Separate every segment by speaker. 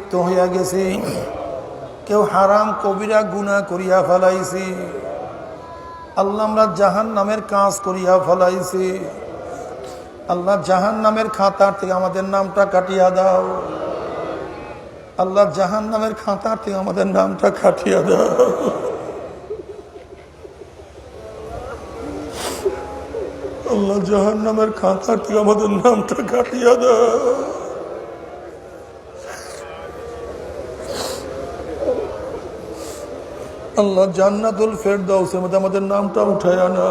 Speaker 1: লিপ্ত হইয়া গেছি। কেউ হারাম কবিরা গুণা করিয়া ফেলাইছি। আল্লাহ আমরা জাহান নামের কাজ করিয়া ফেলাইছি। আল্লাহ জাহান নামের খাতার থেকে আমাদের নামটা কাটিয়া দাও। আল্লাহ জাহান নামের খাতার থেকে আমাদের নামটা কাটিয়া দাও। আল্লাহ জাহান নামের খাতার থেকে আমাদের নামটা কাটিয়া দাও। আল্লাহ জান্নাতুল ফেরদাউসের মধ্যে আমাদের নামটা উঠায় আনা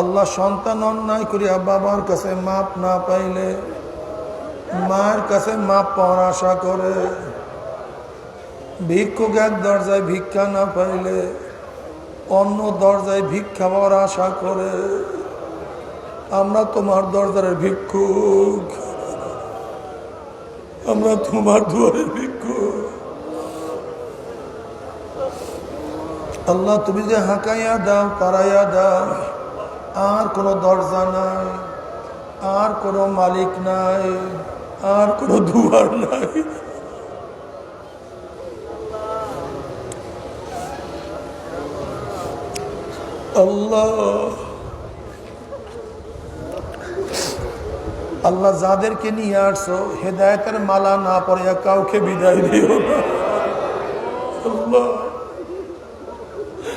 Speaker 1: আল্লাহ সন্তান অন্যায় করিয়া বাবার কাছে মাপ না পাইলে মায়ের কাছে মাপ পাওয়ার আশা করে। ভিক্ষুক এক দরজায় ভিক্ষা না পাইলে অন্য দরজায় ভিক্ষা পাওয়ার আশা করে। আমরা তোমার দরজারের ভিক্ষুক। আমরা তোমার দুয়ারের ভিক্ষুক আল্লাহ, তুমি যে হাঁকাইয়া দাও, তারাইয়া দাও, আর কোনো দরজা নাই, আর কোনো মালিক নাই, আর কোনো দুয়ার নাই। আল্লাহ। আল্লাহ যাদেরকে নিয়ে আসছো, হেদায়তের মালা না পড়ে কাউকে বিদায় দিও না।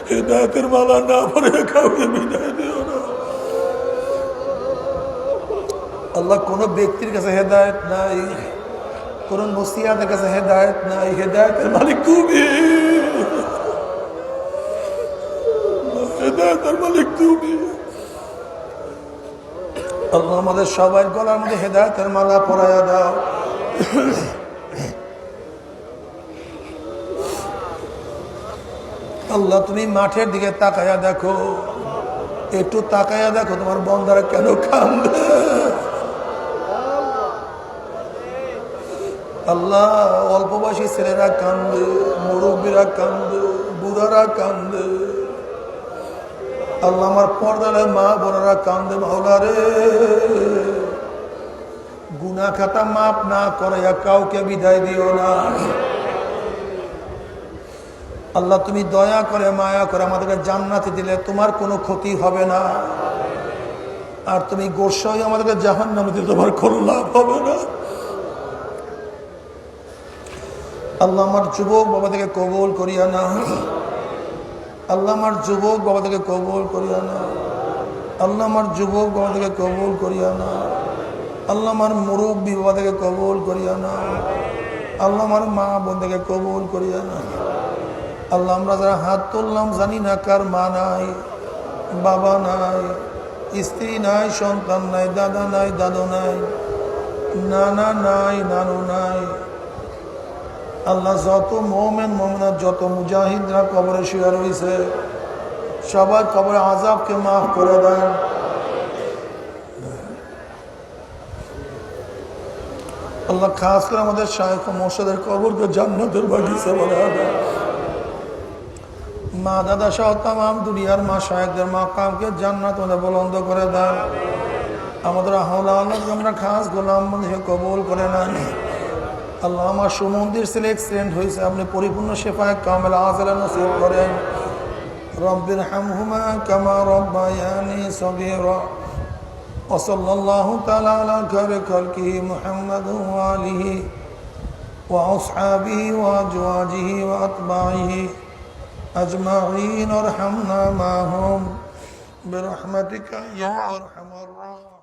Speaker 1: হেদায়তের মালা না পড়ে কাউকে বিদায় দিও না। আল্লাহ, কোনো ব্যক্তির কাছে হেদায়ত নাই, কোন নসিয়াদের কাছে হেদায়ত নাই, হেদায়তের মালিক তুমি। হেদায়তের মালিক তুমি। আমাদের সবাই গলার মধ্যে হেদায়তের মালা পরাইয়া দাও। আল্লাহ, তুমি মাঠের দিকে তাকায়া দেখো। একটু তাকায়া দেখো, তোমার বন্ধারা কেন কান্দে আল্লাহ, অল্প বয়সী ছেলেরা কান্দে মুরব্বীরা কান্দে বুড়ারা কান্দে আল্লাহ আমার পর্দারে মা বোনেরা কান্দে মাওলা রে গুনা খাতা মাপ না করাইয়া কাউকে বিদায় দিও না। আল্লাহ তুমি দয়া করে, মায়া করে আমাদেরকে জান্নাতে দিলে তোমার কোনো ক্ষতি হবে না। আর তুমি গোসাই আমাদেরকে জাহান নামে দিলে তোমার কোনো লাভ হবে না। আল্লাহ আমার যুবক বাবা থেকে কবল করিয়া না আল্লাহ আমার যুবক বাবা থেকে কবল করিয়া না। আল্লাহ আমার যুবক বাবা থেকে কবল করিয়া না। আল্লাহ আমার মুরব্বী বাবা থেকে কবল করিয়া না। আল্লাহ আমার মা বোন থেকে কবল করিয়া না। আল্লাহ আমরা যারা হাত তুললাম জানি না কার মা নাই, বাবা নাই, স্ত্রী নাই, সন্তান নাই, দাদা নাই, দাদু নাই, নানা নাই, নানু নাই। আল্লাহ যত মোমেন মোমেনা যত মুজাহিদরা কবরে শুয়ে রয়েছে, সবার কবরে আজাবকে মাফ করে দেন। আল্লাহ খাস করে আমাদের শায়খ মোর্শেদের কবরকে জান্নাতের বাগিচা বলে মা, দাদা সহ তাম দুনিয়ার মা শায়কদের মা কামকে জান্নাত আমাদের বলন্দ করে দেন। আমাদের আল্লাহ আমরা খাস গোলাম কবুল করে নেন। আল্লাহ আমার সুমন্দির ছেলে এক্সিডেন্ট হয়েছে আপনি পরিপূর্ণ শেফায় কামেল আজলা নসিব করেন রব্বির হামহুমা কামা রব্বায়ানি সগীরা وصلى الله تعالى على خير خلقه محمد وآله وأصحابه وأزواجه وأتباعه أجمعين وارحمنا معهم برحمتك يا أرحم الراحمين